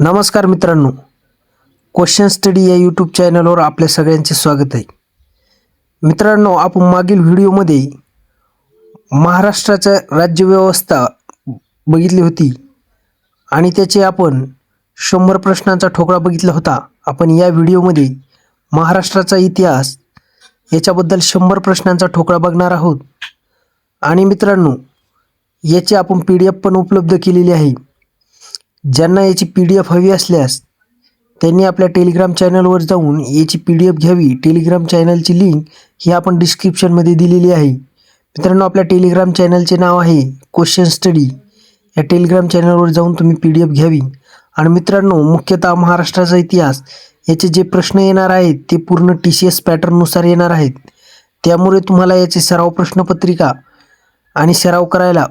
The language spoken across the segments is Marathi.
नमस्कार मित्रांनो क्वेश्चन स्टडी या यूट्यूब चॅनलवर आपल्या सगळ्यांचे स्वागत आहे. मित्रांनो आपण मागील व्हिडिओमध्ये महाराष्ट्राच्या राज्यव्यवस्था बघितली होती आणि त्याचे आपण शंभर प्रश्नांचा ठोकळा बघितला होता. आपण या व्हिडिओमध्ये महाराष्ट्राचा इतिहास याच्याबद्दल शंभर प्रश्नांचा ठोकळा बघणार आहोत. आणि मित्रांनो याची आपण पी डी एफ पण उपलब्ध केलेली आहे. ज्यांना याची पी डी एफ हवी असल्यास त्यांनी आपल्या टेलिग्राम चॅनलवर जाऊन याची पी डी एफ घ्यावी. टेलिग्राम चॅनलची लिंक ही आपण डिस्क्रिप्शनमध्ये दिलेली आहे. मित्रांनो आपल्या टेलिग्राम चॅनलचे नाव आहे क्वेश्चन स्टडी या टेलिग्राम चॅनलवर जाऊन तुम्ही पी डी एफ घ्यावी. आणि मित्रांनो मुख्यतः महाराष्ट्राचा इतिहास याचे जे प्रश्न येणार आहेत ते पूर्ण टी सी एस पॅटर्ननुसार येणार आहेत. त्यामुळे तुम्हाला याची सराव प्रश्नपत्रिका आणि सराव करायला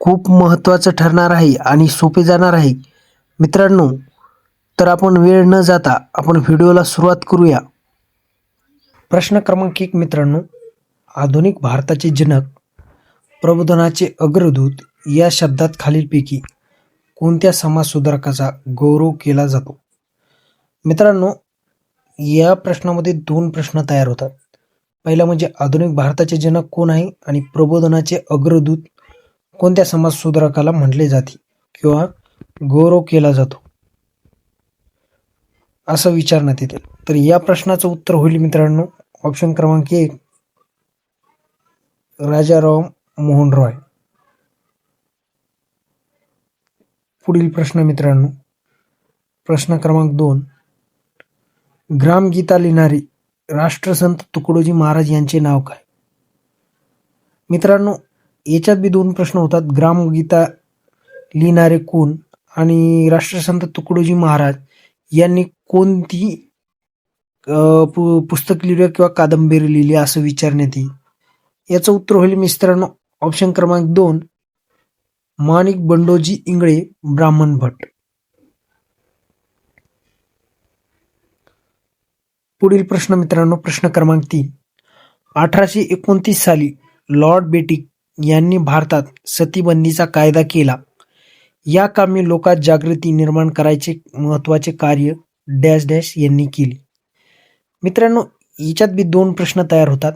खूप महत्त्वाचं ठरणार आहे आणि सोपे जाणार आहे. मित्रांनो तर आपण वेळ न जाता आपण व्हिडिओला सुरुवात करूया. प्रश्न क्रमांक एक मित्रांनो आधुनिक भारताचे जनक प्रबोधनाचे अग्रदूत या शब्दात खालीलपैकी कोणत्या समाजसुधारकाचा गौरव केला जातो? मित्रांनो या प्रश्नामध्ये दोन प्रश्न तयार होतात. पहिला म्हणजे आधुनिक भारताचे जनक कोण आहे आणि प्रबोधनाचे अग्रदूत कोणत्या समाजसुधारकाला म्हटले जाते? किंवा गौरव केला जातो. असं विचारण्यात येते. तर या प्रश्नाचं उत्तर होईल मित्रांनो. ऑप्शन क्रमांक एक राजाराम मोहन रॉय पुढील प्रश्न मित्रांनो. प्रश्न क्रमांक दोन ग्रामगीता लिहिणारे राष्ट्रसंत तुकडोजी महाराज यांचे नाव काय? मित्रांनो याच्यात बी दोन प्रश्न होतात. ग्रामगीता लिहिणारे कोण? आणि राष्ट्रसंत तुकडोजी महाराज यांनी कोणती पु पुस्तक लिहिलं किंवा कादंबरी लिहिली असं विचारण्यात येईल? याचं उत्तर होईल मित्रांनो ऑप्शन क्रमांक दोन माणिक बंडोजी इंगळे ब्राह्मण भट. पुढील प्रश्न मित्रांनो प्रश्न क्रमांक तीन. अठराशे एकोणतीस साली लॉर्ड बेटिक यांनी भारतात सतीबंदीचा कायदा केला. या कामी लोकात जागृती निर्माण करायचे महत्त्वाचे कार्य डॅश डॅश यांनी केले. मित्रांनो याच्यात बी दोन प्रश्न तयार होतात.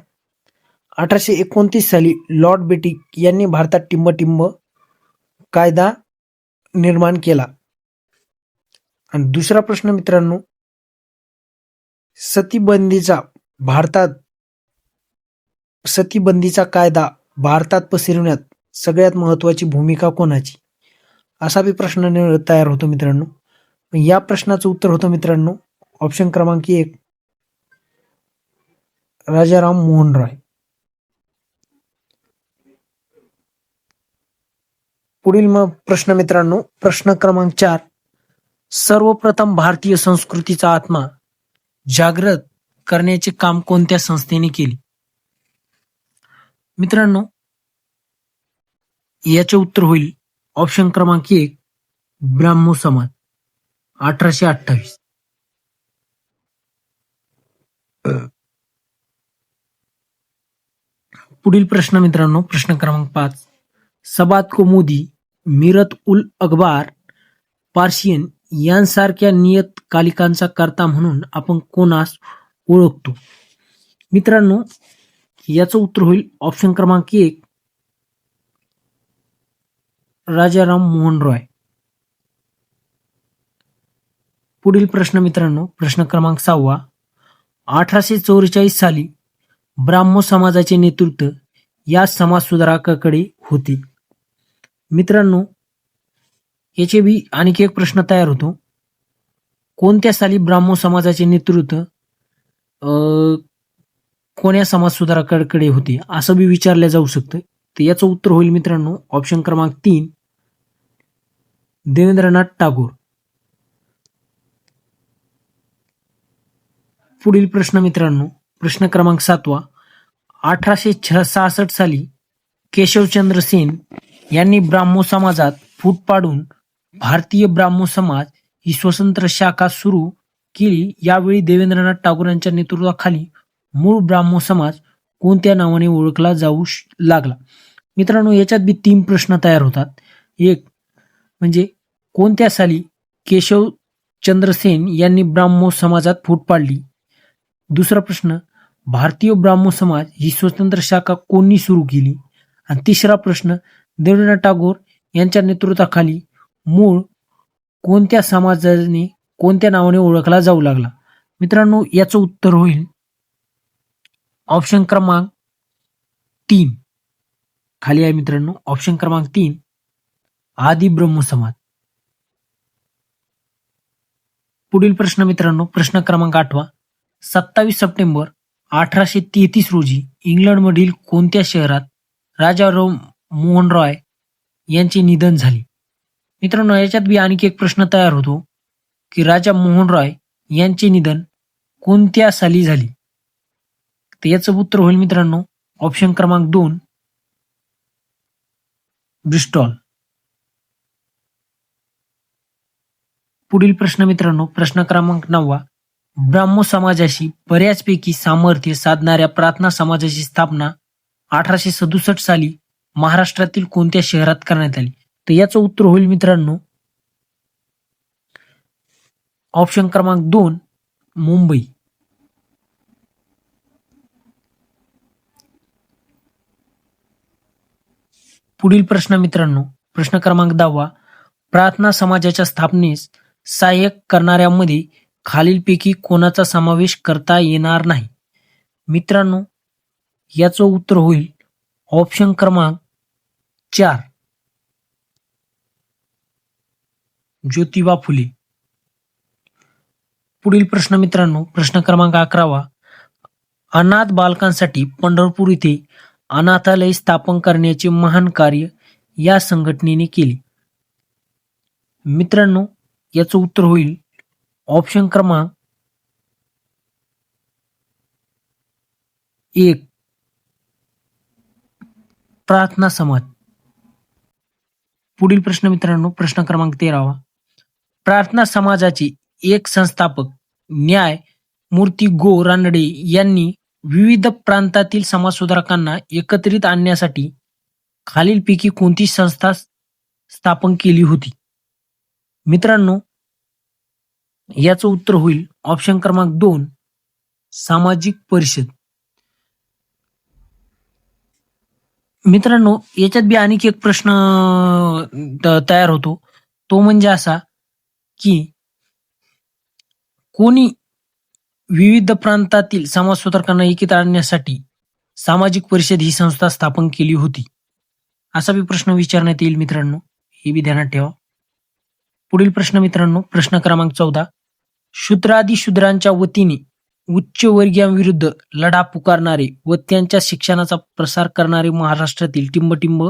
अठराशे एकोणतीस साली लॉर्ड बेटिक यांनी भारतात टिंबटिंब कायदा निर्माण केला. आणि दुसरा प्रश्न मित्रांनो सतीबंदीचा भारतात सतीबंदीचा कायदा भारतात पसरवण्यात सगळ्यात महत्वाची भूमिका कोणाची? असा बी प्रश्न तयार होतो मित्रांनो. या प्रश्नाचं उत्तर होतं मित्रांनो. ऑप्शन क्रमांक एक. राजाराम मोहन रॉय. पुढील मग प्रश्न मित्रांनो. प्रश्न क्रमांक चार. सर्वप्रथम भारतीय संस्कृतीचा आत्मा जागृत करण्याचे काम कोणत्या संस्थेने केले? मित्रांनो याचे उत्तर होईल ऑप्शन क्रमांक एक ब्राह्मो समाज अठराशे अठ्ठावीस. पुढील प्रश्न मित्रांनो प्रश्न क्रमांक पाच. सबात कोमोदी मिरत उल अखबार पार्शियन यांसारख्या नियतकालिकांचा करता म्हणून आपण कोणास ओळखतो? मित्रांनो याचं उत्तर होईल ऑप्शन क्रमांक एक राजाराम मोहन रॉय. पुढील प्रश्न मित्रांनो प्रश्न क्रमांक सहावा. अठराशे चौवेचाळीस साली ब्राह्मो समाजाचे नेतृत्व या समाज सुधारकाकडे होते. मित्रांनो याचे बी आणखी एक प्रश्न तयार होतो. कोणत्या साली ब्राह्मो समाजाचे नेतृत्व कोण्या समाज सुधारकाकडे होते? असं बी विचारलं जाऊ शकतं. तर याचं उत्तर होईल मित्रांनो. ऑप्शन क्रमांक तीन. देवेंद्रनाथ टागोर. पुढील प्रश्न मित्रांनो. प्रश्न क्रमांक सातवा. अठराशे सहासष्ट साली केशवचंद्र सेन यांनी ब्राह्मो समाजात फूट पाडून भारतीय ब्राह्मो समाज ही स्वतंत्र शाखा सुरू केली. यावेळी देवेंद्रनाथ टागोर यांच्या नेतृत्वाखाली मूळ ब्राह्मो समाज कोणत्या नावाने ओळखला जाऊ लागला? मित्रांनो याच्यात बी तीन प्रश्न तयार होतात. एक म्हणजे कोणत्या साली केशव चंद्रसेन यांनी ब्राह्मो समाजात फूट पाडली? दुसरा प्रश्न भारतीय ब्राह्मो समाज ही स्वतंत्र शाखा कोणी सुरू केली? आणि तिसरा प्रश्न देवेंद्र टागोर यांच्या नेतृत्वाखाली मूळ कोणत्या समाजाने कोणत्या नावाने ओळखला जाऊ लागला? मित्रांनो याचं उत्तर होईल. ऑप्शन क्रमांक तीन. खाली आहे मित्रांनो. ऑप्शन क्रमांक तीन आदि ब्रह्म समाज. पुढील प्रश्न मित्रांनो प्रश्न क्रमांक आठवा. सत्तावीस सप्टेंबर अठराशे तेहतीस रोजी इंग्लंडमधील कोणत्या शहरात राजा रो मोहन रॉय यांचे निधन झाले? मित्रांनो याच्यात बी आणखी एक प्रश्न तयार होतो की राजा मोहन रॉय यांचे निधन कोणत्या साली झाले? तर याचं उत्तर होईल मित्रांनो. ऑप्शन क्रमांक दोन ब्रिस्टॉल पुढील प्रश्न मित्रांनो प्रश्न क्रमांक नववा. ब्राह्मो समाजाशी बऱ्याचपैकी सामर्थ्य साधणाऱ्या प्रार्थना समाजाची स्थापना अठराशे सदुसष्ट साली महाराष्ट्रातील कोणत्या शहरात करण्यात आली? तर याचं उत्तर होईल मित्रांनो ऑप्शन क्रमांक दोन मुंबई. पुढील प्रश्न मित्रांनो प्रश्न क्रमांक दहावा. प्रार्थना समाजाच्या स्थापनेस सहाय्यक करणाऱ्यांमध्ये खालीलपैकी कोणाचा समावेश करता येणार नाही? मित्रांनो याचं उत्तर होईल ऑप्शन क्रमांक चार. ज्योतिबा फुले. पुढील प्रश्न मित्रांनो प्रश्न क्रमांक अकरावा. अनाथ बालकांसाठी पंढरपूर इथे अनाथालय स्थापन करण्याचे महान कार्य या संघटनेने केले. मित्रांनो याचं उत्तर होईल. ऑप्शन क्रमांक एक. प्रार्थना समाज. पुढील प्रश्न मित्रांनो प्रश्न क्रमांक तेरावा. प्रार्थना समाजाचे एक संस्थापक न्याय मूर्ती गो रानडे यांनी विविध प्रांतातील समाजसुधारकांना एकत्रित आणण्यासाठी खालीलपैकी कोणती संस्था स्थापन केली होती? मित्रांनो याचं उत्तर होईल ऑप्शन क्रमांक दोन सामाजिक परिषद. मित्रांनो याच्यात बी आणखी एक प्रश्न तयार होतो. तो म्हणजे असा की कोणी विविध प्रांतातील समाजसुधारकांना एकीत आणण्यासाठी सामाजिक परिषद ही संस्था स्थापन केली होती. असा बी प्रश्न विचारण्यात येईल मित्रांनो. हे बी ध्यानात ठेवा. पुढील प्रश्न मित्रांनो प्रश्न क्रमांक चौदा. शूद्रादी शूद्रांच्या वतीने उच्चवर्गीयांविरुद्ध लढा पुकारणारे व त्यांच्या शिक्षणाचा प्रसार करणारे महाराष्ट्रातील टिंबटिंब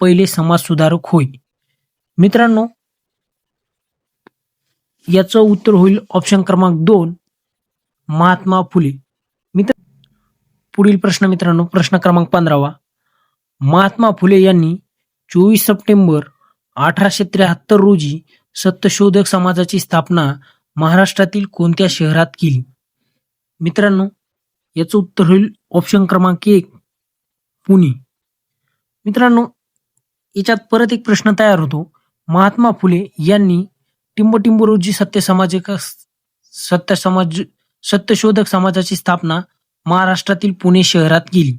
पहिले समाजसुधारक होय. मित्रांनो याचं उत्तर होईल ऑप्शन क्रमांक दोन. महात्मा फुले. मित्र पुढील प्रश्न मित्रांनो प्रश्न क्रमांक पंधरावा. महात्मा फुले यांनी चोवीस सप्टेंबर अठराशे त्र्याहत्तर रोजी सत्यशोधक समाजाची स्थापना महाराष्ट्रातील कोणत्या शहरात केली? मित्रांनो याचं उत्तर होईल ऑप्शन क्रमांक एक पुणे. मित्रांनो याच्यात परत एक प्रश्न तयार होतो. महात्मा फुले यांनी टिंबटिंब रोजी सत्य समाज सत्य समाज सत्यशोधक समाजाची स्थापना महाराष्ट्रातील पुणे शहरात केली.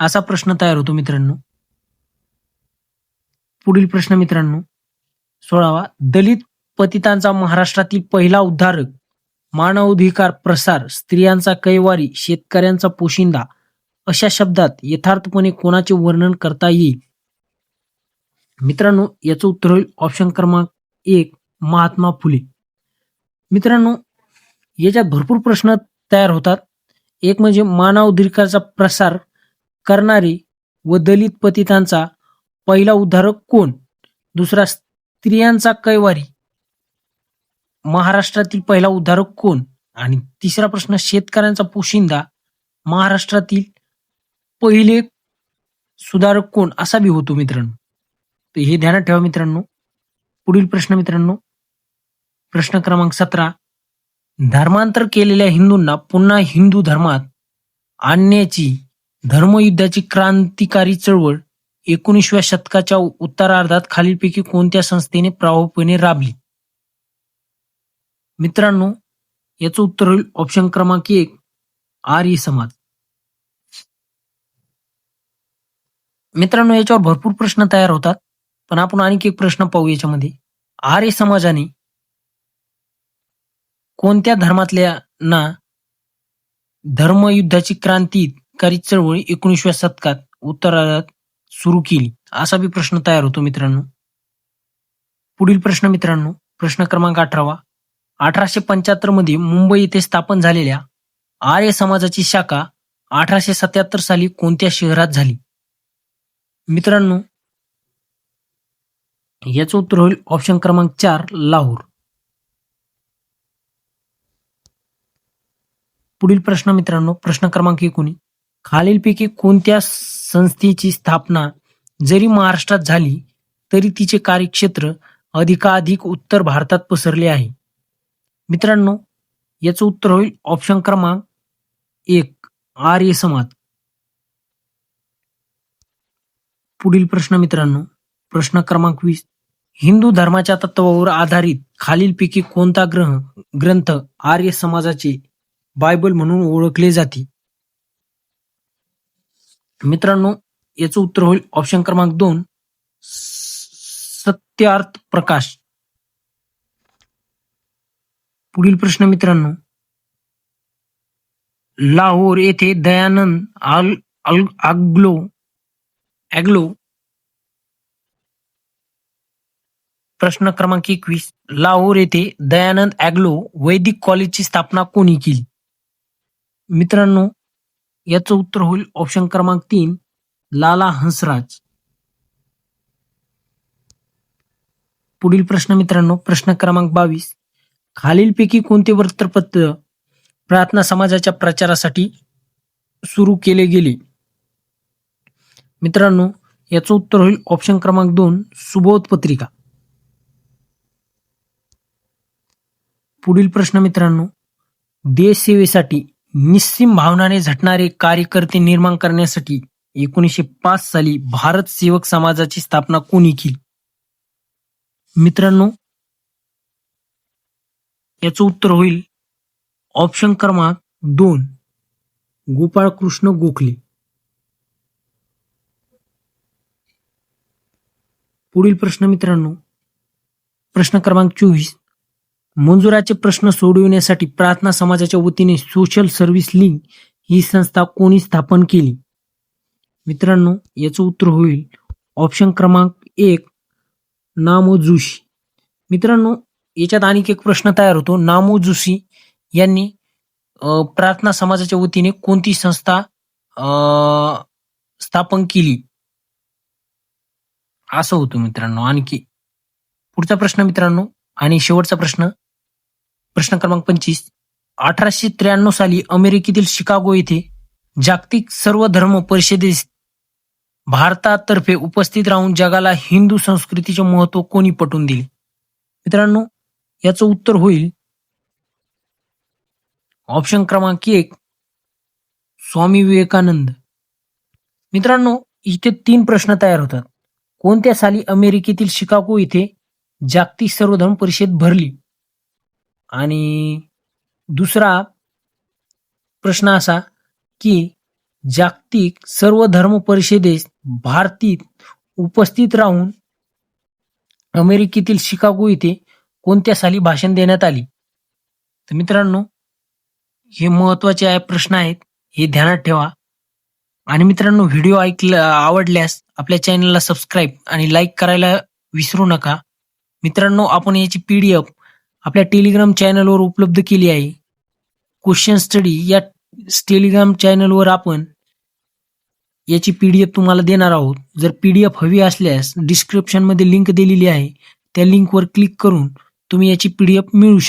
असा प्रश्न तयार होतो मित्रांनो. पुढील प्रश्न मित्रांनो. सोळावा दलित पतितांचा महाराष्ट्रातील पहिला उद्धारक मानवाधिकार प्रसार स्त्रियांचा कैवारी शेतकऱ्यांचा पोशिंदा अशा शब्दात यथार्थपणे कोणाचे वर्णन करता येईल? मित्रांनो याचं उत्तर होईल ऑप्शन क्रमांक एक महात्मा फुले. मित्रांनो याच्यात भरपूर प्रश्न तयार होतात. एक म्हणजे मानवाधिकाराचा प्रसार करणारे व दलित पतितांचा पहिला उद्धारक कोण? दुसरा स्त्रियांचा कैवारी. महाराष्ट्रातील पहिला उद्धारक कोण? आणि तिसरा प्रश्न शेतकऱ्यांचा पोशिंदा. महाराष्ट्रातील पहिले सुधारक कोण? असा बी होतो मित्रांनो. तर हे ध्यानात ठेवा मित्रांनो. पुढील प्रश्न मित्रांनो. प्रश्न क्रमांक सतरा. धर्मांतर केलेल्या हिंदूंना पुन्हा हिंदू धर्मात आणण्याची धर्मयुद्धाची क्रांतिकारी चळवळ एकोणीसव्या शतकाच्या उत्तरार्धात खालीलपैकी कोणत्या संस्थेने प्रभावपणे राबली? मित्रांनो याचं उत्तर होईल ऑप्शन क्रमांक एक आर्य समाज. मित्रांनो याच्यावर भरपूर प्रश्न तयार होतात पण आपण आणखी एक प्रश्न पाहू याच्यामध्ये. आर्य समाजाने कोणत्या धर्मातल्या ना धर्मयुद्धाची क्रांतिकारी चळवळ एकोणीसव्या शतकात उत्तरार्धात सुरू केली? असा बी प्रश्न तयार होतो मित्रांनो. पुढील प्रश्न मित्रांनो प्रश्न क्रमांक अठरावा. अठराशे पंच्याहत्तरमध्ये मुंबई येथे स्थापन झालेल्या आर्य समाजाची शाखा अठराशे सत्याहत्तर साली कोणत्या शहरात झाली? मित्रांनो याचं उत्तर होईल ऑप्शन क्रमांक चार लाहोर. पुढील प्रश्न मित्रांनो प्रश्न क्रमांक एकोणी. खालीलपैकी कोणत्या संस्थेची स्थापना जरी महाराष्ट्रात झाली तरी तिचे कार्यक्षेत्र अधिकाधिक उत्तर भारतात पसरले आहे. मित्रांनो याचं उत्तर होईल ऑप्शन क्रमांक एक आर्य समाज. पुढील प्रश्न मित्रांनो प्रश्न क्रमांक वीस. हिंदू धर्माच्या तत्वावर आधारित खालीलपैकी कोणता ग्रह ग्रंथ आर्य समाजाचे बायबल म्हणून ओळखले जाते. मित्रांनो याचं उत्तर होईल ऑप्शन क्रमांक दोन सत्यार्थ प्रकाश. पुढील प्रश्न मित्रांनो लाहोर येथे दयानंद आल अल आग्लो ॲग्लो प्रश्न क्रमांक एकवीस लाहोर येथे दयानंद ॲग्लो वैदिक कॉलेजची स्थापना कोणी केली? मित्रांनो याचं उत्तर होईल ऑप्शन क्रमांक तीन लाला हंसराज. पुढील प्रश्न मित्रांनो प्रश्न क्रमांक बावीस. खालीलपैकी कोणते वृत्तपत्र प्रार्थना समाजाच्या प्रचारासाठी सुरू केले गेले? मित्रांनो याचं उत्तर होईल ऑप्शन क्रमांक दोन सुबोध पत्रिका. पुढील प्रश्न मित्रांनो देश सेवेसाठी निस्सीम भावनाने झटणारे कार्यकर्ते निर्माण करण्यासाठी एकोणीसशे पाच साली भारत सेवक समाजाची स्थापना कोणी केली? मित्रांनो याचं उत्तर होईल ऑप्शन क्रमांक दोन गोपाळकृष्ण गोखले. पुढील प्रश्न मित्रांनो प्रश्न क्रमांक चोवीस मंजुराचे प्रश्न सोडविण्यासाठी प्रार्थना समाजाच्या वतीने सोशल सर्व्हिस लिंक ही संस्था कोणी स्थापन केली? मित्रांनो याचं उत्तर होईल. ऑप्शन क्रमांक एक नामो जोशी मित्रांनो याच्यात आणखी एक प्रश्न तयार होतो. नामो जोशी यांनी प्रार्थना समाजाच्या वतीने कोणती संस्था स्थापन केली? असं होतं मित्रांनो. आणखी पुढचा प्रश्न मित्रांनो आणि शेवटचा प्रश्न. प्रश्न क्रमांक पंचवीस. अठराशे त्र्याण्णव साली अमेरिकेतील शिकागो येथे जागतिक सर्व धर्म परिषदेस भारतातर्फे उपस्थित राहून जगाला हिंदू संस्कृतीचे महत्त्व कोणी पटवून दिले? मित्रांनो याचं उत्तर होईल. ऑप्शन क्रमांक एक स्वामी विवेकानंद. मित्रांनो इथे तीन प्रश्न तयार होतात. कोणत्या साली अमेरिकेतील शिकागो येथे जागतिक सर्वधर्म परिषद भरली? आणि दुसरा प्रश्न असा की जागतिक सर्व धर्म परिषदेस भारतीत उपस्थित राहून अमेरिकेतील शिकागो येथे कोणत्या साली भाषण देण्यात आली? तर मित्रांनो हे महत्त्वाचे प्रश्न आहेत हे ध्यानात ठेवा. आणि मित्रांनो व्हिडिओ ऐकला आवडल्यास आपल्या चॅनलला सबस्क्राईब आणि लाईक करायला विसरू नका. मित्रांनो आपण याची पीडीएफ आपल्या टेलिग्राम चॅनलवर उपलब्ध केली आहे. क्वेश्चन स्टडी या टेलिग्राम चॅनलवर आपण याची पीडीएफ तुम्हाला देणार आहोत. जर पीडीएफ हवी असल्यास डिस्क्रिप्शनमध्ये लिंक दिलेली आहे. त्या लिंकवर क्लिक करून तुम्ही याची पी डी एफ मिळू शकता